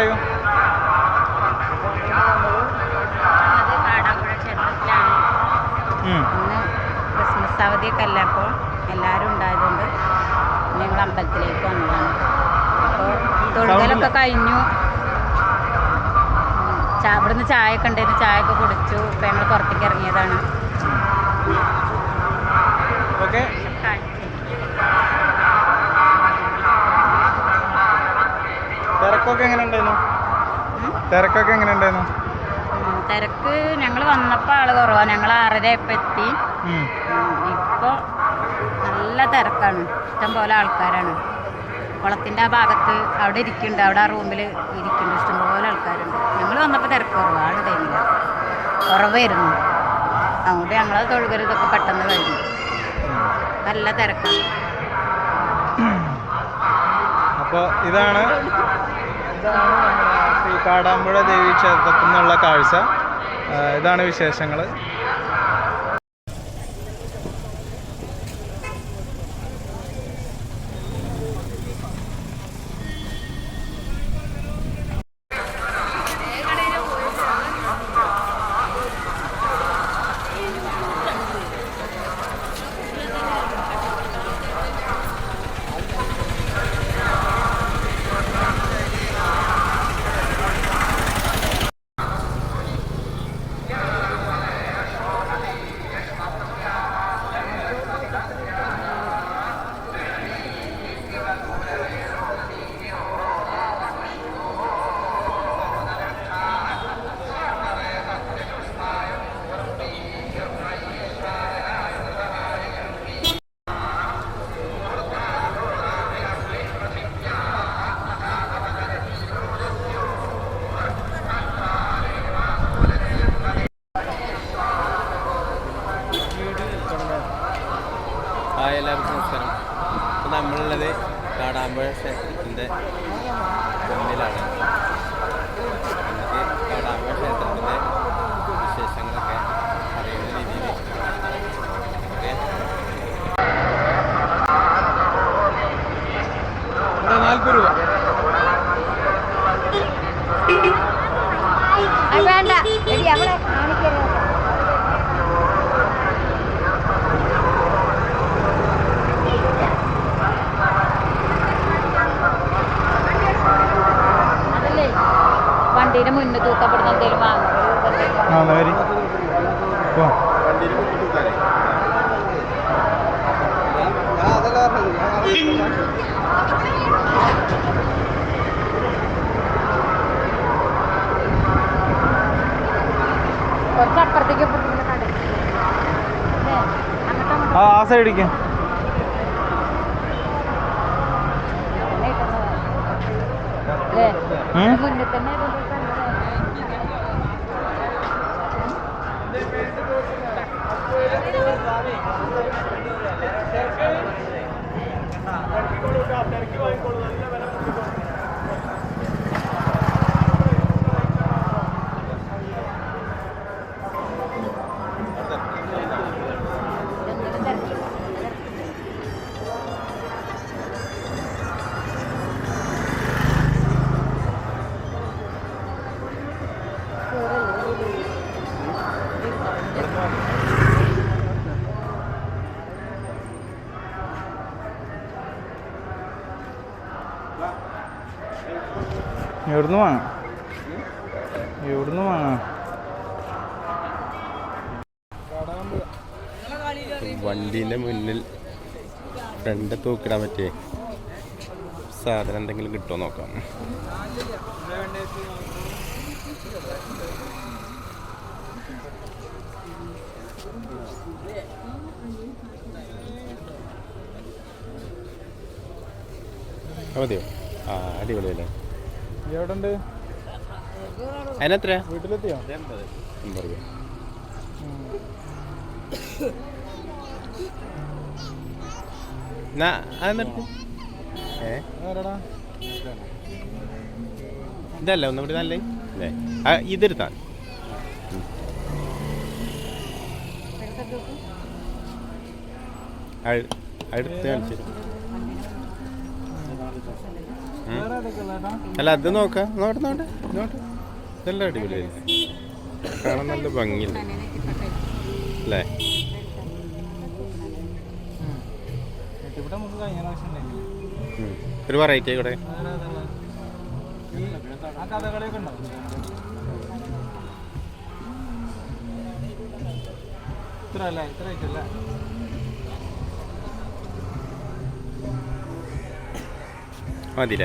പറയൂ. ക്രിസ്മസ് അവധിയൊക്കെ അല്ല അപ്പോൾ? എല്ലാവരും ഉണ്ടായതുകൊണ്ട് ഞങ്ങൾ അമ്പലത്തിലേക്ക് വന്നതാണ്. അപ്പോൾ തൊഴുകലൊക്കെ കഴിഞ്ഞു. ഇവിടുന്ന് ചായ ഒക്കെ ഉണ്ടായിരുന്നു. ചായ ഒക്കെ കുടിച്ചു. ഇപ്പം ഞങ്ങൾ പുറത്തേക്ക് ഇറങ്ങിയതാണ്. ഓക്കെ. തിരക്കൊക്കെ എങ്ങനെ ഉണ്ടായിരുന്നു. തിരക്കൊക്കെ എങ്ങനെ ഉണ്ടായിരുന്നു? തിരക്ക് ഞങ്ങൾ വന്നപ്പോൾ ആൾ കുറവാ. ഞങ്ങൾ ആറര ആയപ്പോൾ എത്തി. ഇപ്പൊ ഇപ്പോൾ നല്ല തിരക്കാണ്. ഇഷ്ടം പോലെ ആൾക്കാരാണ്. കുളത്തിന്റെ ആ ഭാഗത്ത് അവിടെ ഇരിക്കുന്നുണ്ട്. അവിടെ ആ റൂമിൽ ഇരിക്കുന്നുണ്ട്. ഇഷ്ടംപോലെ ആൾക്കാരുണ്ട്. ഞങ്ങൾ വന്നപ്പോൾ തിരക്ക് കുറവാണ് ടൈമില്ല കുറവായിരുന്നു. അതുകൊണ്ട് ഞങ്ങൾ തൊഴുകരുതൊക്കെ പെട്ടെന്ന് കഴിഞ്ഞു. നല്ല തിരക്കാണ് അപ്പോൾ ഇതാണ് ഇതാണ് ശ്രീ കാടാമ്പുഴ ദേവി ക്ഷേത്രത്തിൽ നിന്നുള്ള കാഴ്ച ഇതാണ് വിശേഷങ്ങൾ കാടാമ്പുഴ ക്ഷേത്രത്തിന്റെ മുന്നിലാണ് നമുക്ക് കാടാമ്പുഴ ക്ഷേത്രത്തിന്റെ വിശേഷങ്ങളൊക്കെ അറിയുന്ന രീതിയിൽ. നാൽപ്പത് രൂപ. വേണ്ട എടി അവിടെ കാണിക്കരുത് അതല്ലേ വണ്ടീന്റെ മുന്നിൽ തൂക്കപ്പെടുന്ന എന്തെങ്കിലും വാങ്ങും ആ എന്നാ വരി പോ കുറച്ച് അപ്പുറത്തേക്ക് ഇപ്പുറത്തേക്ക് കട അല്ലേ അങ്ങോട്ടും അങ്ങോട്ടും ആ ആ സൈഡിക്ക്? മുന്നിൽ തന്നെ എവിടുന്ന് വാങ്ങാം? എവിടുന്ന് വാങ്ങാം? വണ്ടീന്റെ മുന്നിൽ ഫ്രണ്ട് തൂക്കിടാൻ പറ്റിയേ. സാധനം എന്തെങ്കിലും കിട്ടുമോ നോക്കാം. മതിയോ? ആ അടിപൊളിയല്ലേ? ഉണ്ട് അതിനെത്ര വീട്ടിലെത്തിയോ? അമ്പത് രൂപ ഇതല്ല ഒന്നുകൂടി കൂടി നല്ല ഇതിരുത്താൻ ഇതെടുത്താൽ അടുത്ത് കാണിച്ചു അല്ല അത് നോക്ക. നോട്ട് നോട്ട് നോട്ട് ഇതെല്ലാം അടിപൊളിയല്ലേ കാണാൻ നല്ല ഭംഗിയില്ല അല്ലേ? ഒരു വെറൈറ്റി കൂടെ ഇത്ര അല്ലേ ഇത്ര ആയിട്ടല്ലേ മോനും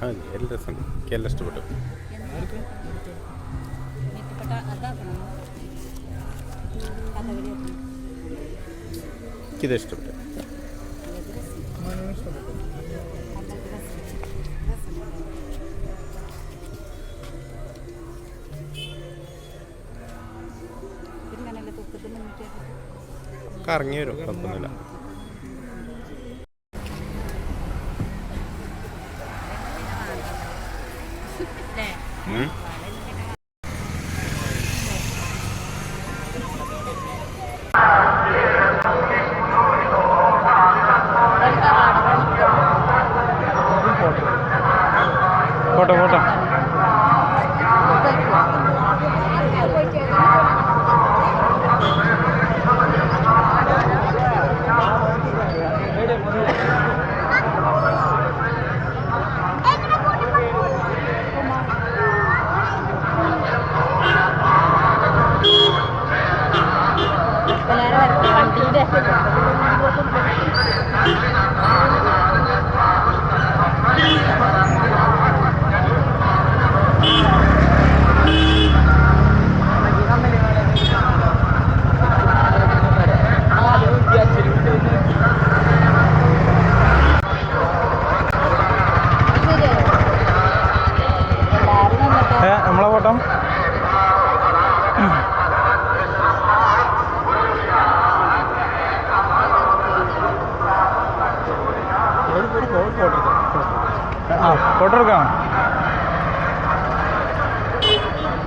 ഇഷ്ടപ്പെട്ടു. എല്ലാ രസം. എല്ലാം ഇഷ്ടപ്പെട്ടു എനിക്കിത് ഇഷ്ടപ്പെട്ടു കറങ്ങി വരും കുഴപ്പമൊന്നുമില്ല ഫോട്ടോ ഫോട്ടോ വണ്ടിയുടെ എല്ലാവരും വന്നിട്ട് ഏ നമ്മളെ ഫോട്ടോ ആ ഫോട്ടോ എടുക്കാം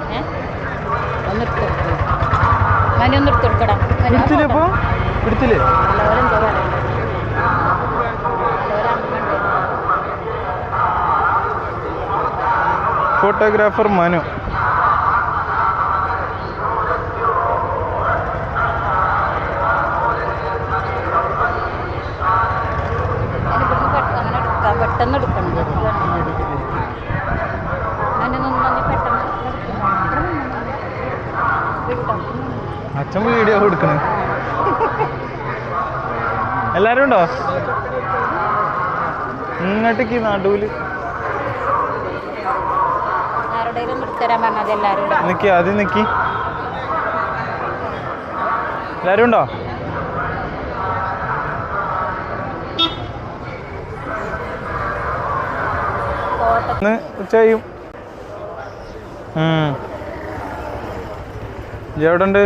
ഏ? ഒന്ന് എടുത്ത് കൊടുക്ക്. മനു ഒന്ന് എടുത്ത് കൊടുക്കടാ. മനു, ആ പിടിച്ചില്ലേ ഫോട്ടോ. ഇപ്പൊ ഫോട്ടോഗ്രാഫർ മനു പെട്ടെന്ന് അങ്ങനെ എടുക്കാം പെട്ടെന്ന് എടുക്കണം അച്ഛൻ വീഡിയോ കൊടുക്കണ. എല്ലാരും ഉണ്ടോ? ഇങ്ങോട്ടേക്ക് നടുവിൽ. നിക്കി ആദ്യം നിക്കി. എല്ലാരും ഉണ്ടോ? ചെയ്യും. എവിടെ ഉണ്ട്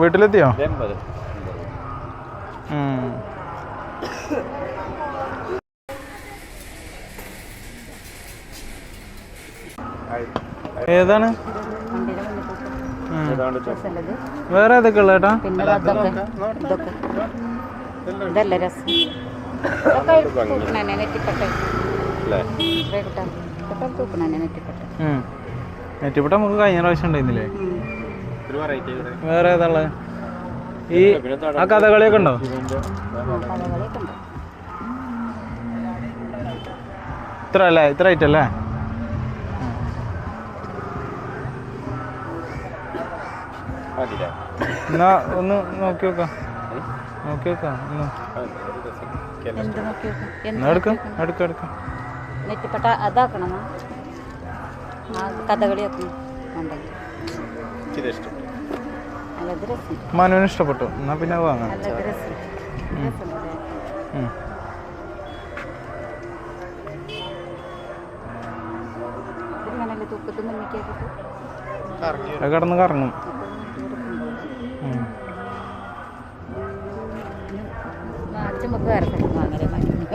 വീട്ടിലെത്തിയോ. ഏതാണ്? വേറെ ഏതൊക്കെ ഉള്ള. ഇതൊക്കെ ഇതെല്ലാം രസം. നെറ്റിപ്പട്ട. നമുക്ക് കഴിഞ്ഞ പ്രാവശ്യം ഉണ്ടായിരുന്നില്ലേ? വേറെ ഏതാൾ ഈ ആ കഥകളിയൊക്കെ ഉണ്ടോ? കഥകളിയൊക്കെ ഇത്ര അല്ലേ? ഇത്ര ഐറ്റം അല്ലേ? എന്നാ ഒന്ന് നോക്കി നോക്കാം നോക്കി നോക്കാം ഒന്ന് എടുക്കാം എടുക്കാം എടുക്കാം. നെറ്റിപ്പട്ട അതാക്കണം? ആ കഥകളി വെക്കണം ഉണ്ടെങ്കിൽ ഇഷ്ടപ്പെട്ടു. എനിക്കിത് ഇഷ്ടപ്പെട്ടു നല്ലത് രസം മനുവിന് ഇഷ്ടപ്പെട്ടു. എന്നാ പിന്നെ അത് വാങ്ങാം. കിടന്ന് കറങ്ങും. അതൊന്നും ഉം. ഇതിങ്ങനല്ലേ തൂക്കത്തിൽ മുന്നിക്കേക്കിട്ട് കറങ്ങി അത് കിടന്ന് കറങ്ങും ഉം. അച്ഛൻ നമുക്ക് വേറെ സ്ഥലത്ത് വാങ്ങലേ മരുന്ന്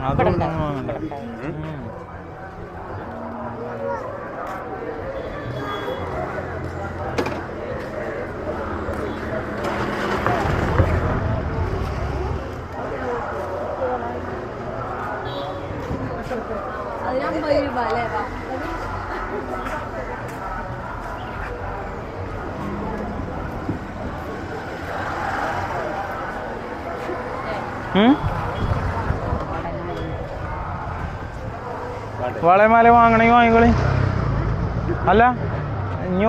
അത് ഇവിടെ ഒന്നും ഉണ്ടാവും. വാങ്ങണ്ട ഇവിടെ ഉണ്ടാവും. ഉം. ഉം? വളയമാല വാങ്ങണമെങ്കിൽ വാങ്ങിക്കോളി. അല്ല ഇനി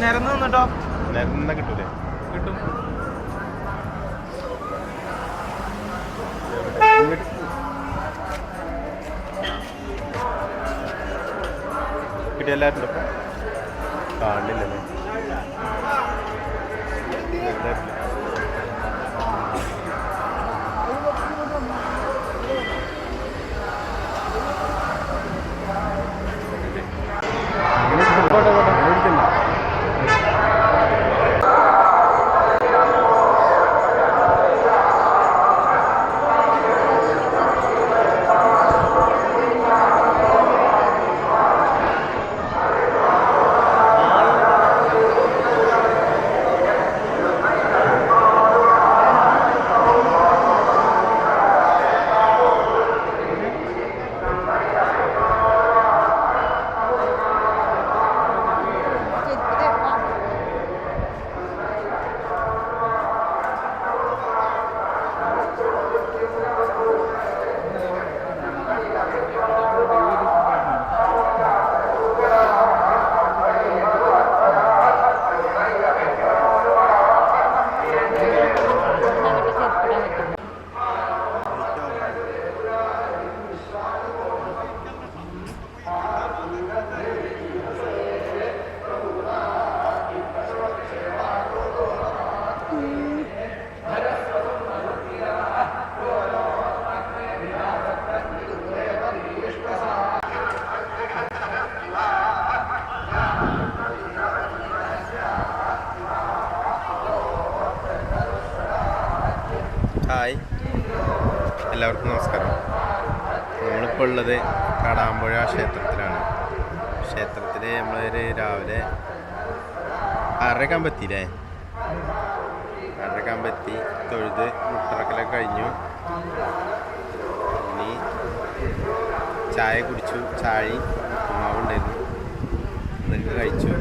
നിരന്ന് നിന്നിട്ടോ? നിരന്ന കിട്ടൂലേ? കിട്ടും. എല്ലാവരും ഉണ്ടോ ക്ഷേത്രത്തിൽ നമ്മളൊരു രാവിലെ ആറരക്കാൻ പറ്റിയില്ലേ ആറരക്കാൻ പറ്റി തൊഴുത് മുട്ടറക്കലൊക്കെ കഴിഞ്ഞു. ഇനി ചായ കുടിച്ചു. ചായ ഉപ്പുമാവുണ്ടായിരുന്നു അതൊക്കെ കഴിച്ചു.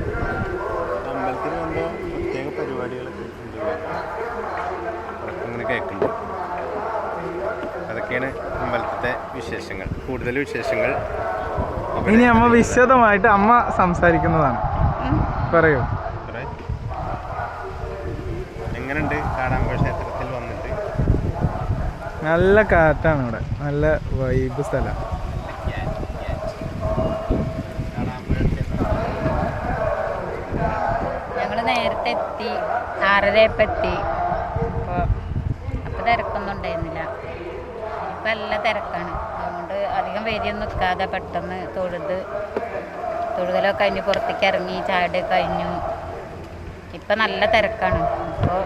അമ്പലത്തിൽ വന്നപ്പോൾ പ്രത്യേക പരിപാടികളൊക്കെ ഇങ്ങനെ കേൾക്കുന്നുണ്ട്. അതൊക്കെയാണ് അമ്പലത്തിലെ വിശേഷങ്ങൾ. കൂടുതൽ വിശേഷങ്ങൾ ഇനി അമ്മ വിശദമായിട്ട് അമ്മ സംസാരിക്കുന്നതാണ്. പറയൂ. എങ്ങനുണ്ട് കാടാമ്പുഴ ക്ഷേത്രത്തിൽ വന്നിട്ട്? നല്ല കാറ്റാണ് ഇവിടെ. നല്ല വൈബ് സ്ഥലം. നേരത്തെ എത്തി. ആറരയപ്പം എത്തി അപ്പോൾ അപ്പോൾ തിരക്കൊന്നും ഉണ്ടായിരുന്നില്ല. ഇപ്പം നല്ല തിരക്കാണ്. അധികം വരിയൊന്നും നിൽക്കാതെ പെട്ടെന്ന് തൊഴുത് തൊഴുതലൊക്കെ കഴിഞ്ഞ് പുറത്തേക്ക് ഇറങ്ങി ചാടി കഴിഞ്ഞു. ഇപ്പം നല്ല തിരക്കാണ്. അപ്പോൾ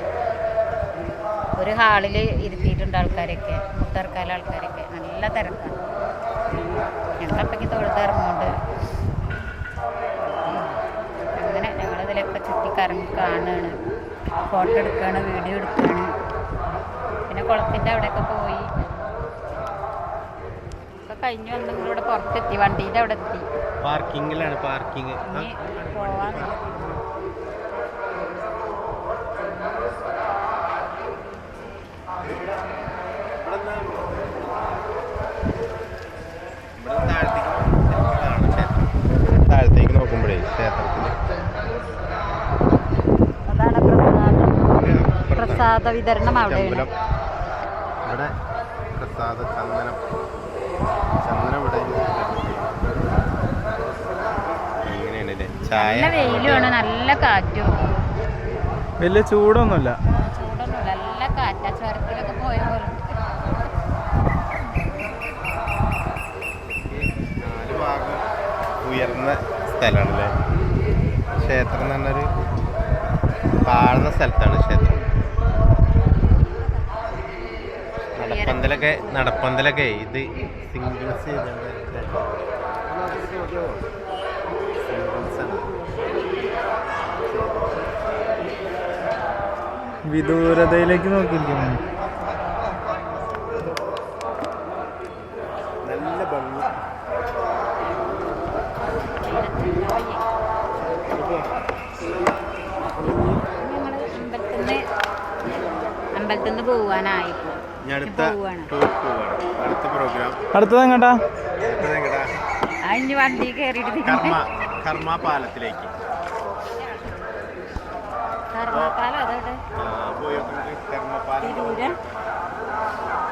ഒരു ഹാളിൽ ഇരുത്തിയിട്ടുണ്ട് ആൾക്കാരൊക്കെ മുത്തർക്കാല ആൾക്കാരൊക്കെ. നല്ല തിരക്കാണ്. ഞങ്ങളപ്പേക്ക് തൊഴുത് ഇറങ്ങുന്നുണ്ട്. അങ്ങനെ ഞങ്ങളിതിലൊക്കെ ചുറ്റിക്കറങ്ങി കാണുകയാണ്. ഫോട്ടോ എടുക്കുകയാണ് വീഡിയോ എടുക്കുകയാണ്. പിന്നെ കുളത്തിന്റെ അവിടെയൊക്കെ പോയി. കഴിഞ്ഞ്. വന്ന് ഇവിടെ പുറത്തെത്തി. വണ്ടിയുടെ അവിടെ എത്തി. പാർക്കിങ്ങിലാണ് പോവാൻ താഴത്തേക്ക് നോക്കുമ്പോഴേ ക്ഷേത്രത്തിൽ. അതാണ് പ്രസാദം. പ്രസാദ. വിതരണം അവിടെ. ഇവിടെ പ്രസാദ ചന്ദനം ഇവിടെ അങ്ങനെയാണല്ലേ ചായ. നല്ല വെയിലുമാണ് നല്ല കാറ്റും. വലിയ ചൂടൊന്നുമില്ല. ചൂടൊന്നുമില്ല നല്ല കാറ്റാ. ചുരത്തിലൊക്കെ പോയ പോലെ. നാല് ഭാഗം ഉയർന്ന സ്ഥലമാണല്ലേ? ക്ഷേത്രം എന്ന് പറഞ്ഞൊരു താഴ്ന്ന സ്ഥലത്താണ് ക്ഷേത്രം. നടപ്പന്തലൊക്കെ നടപ്പന്തലൊക്കെ ഇത് സിംഗിൾസ് ചെയ്തിട്ടുണ്ട് വിദൂരതയിലേക്ക് നോക്കിയിരിക്കുന്നു. നല്ല ഭംഗി അമ്പലത്തിൽ നിന്ന് പോവാനായി അടുത്തത് കർമ്മ പാലത്തിലേക്ക്. കർമ്മ പാലം തിരൂര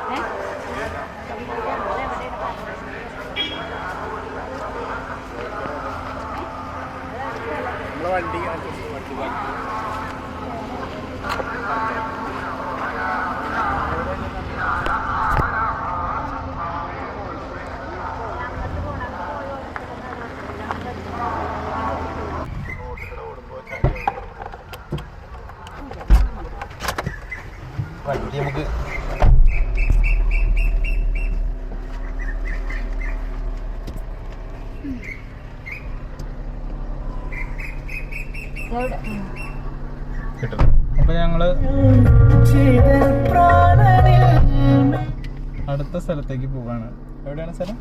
ഏ? നമ്മളെ കിട്ടണം അപ്പൊ ഞങ്ങൾ അടുത്ത സ്ഥലത്തേക്ക് പോവാണ്. എവിടെയാണ് സ്ഥലം?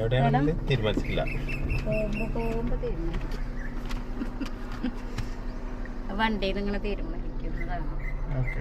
എവിടെയാണെന്ന് തീരുമാനിച്ചിട്ടില്ല വണ്ടി വണ്ടിയിൽ ഇങ്ങനെ തീരുമാനിക്കുന്നതാണ് ഓക്കെ.